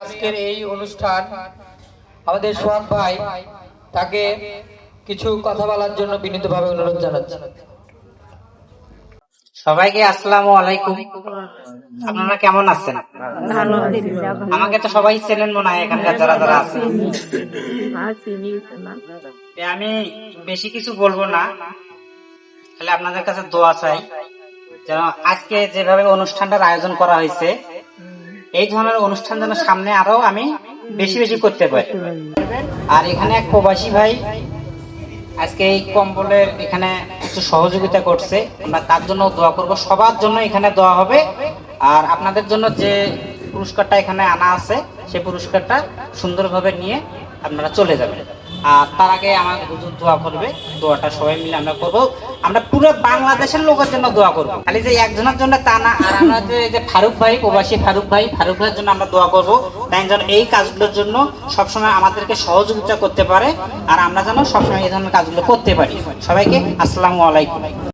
আজকের এই অনুষ্ঠান আমাদের সোহাগ ভাই তাকে কিছু কথা বলার জন্য বিনীতভাবে অনুরোধ জানাচ্ছি। সবাইকে আসসালামু আলাইকুম। আপনারা কেমন আছেন? আমাকে তো সবাই চেনেন মনে হয় এখানকার যারা যারা আছেন। আমি বেশি কিছু বলব না। তাহলে আপনাদের কাছে দোয়া চাই। যেন আজকে যেভাবে অনুষ্ঠানটার আয়োজন করা হয়েছে এই ধরনের অনুষ্ঠান যেন সামনে আরও আমি বেশি বেশি করতে পারি। আর এখানে এক প্রবাসী ভাই আজকে এই কম্বলের এখানে কিছু সহযোগিতা করছে। আমরা তার জন্য দোয়া করব। সবার জন্য এখানে দোয়া হবে। আর আপনাদের জন্য যে পুরস্কারটা এখানে আনা আছে, সেই পুরস্কারটা সুন্দরভাবে নিয়ে আপনারা চলে যাবেন। আর তার আগে আমার হুজুর দোয়া করবে, দোয়াটা সবাই মিলে আমরা করব। আমরা পুরো বাংলাদেশের লোকের জন্য দোয়া করব। খালি যে একজনের জন্য তা না, আর আমরা যে যে ফারুক ভাই প্রবাসী ফারুক ভাই, ফারুক ভাইয়ের জন্য আমরা দোয়া করব। তাই যেন এই কাজগুলোর জন্য সবসময় আমাদেরকে সহযোগিতা করতে পারে, আর আমরা যেন সবসময় এই ধরনের কাজগুলো করতে পারি। সবাইকে আসসালামু আলাইকুম।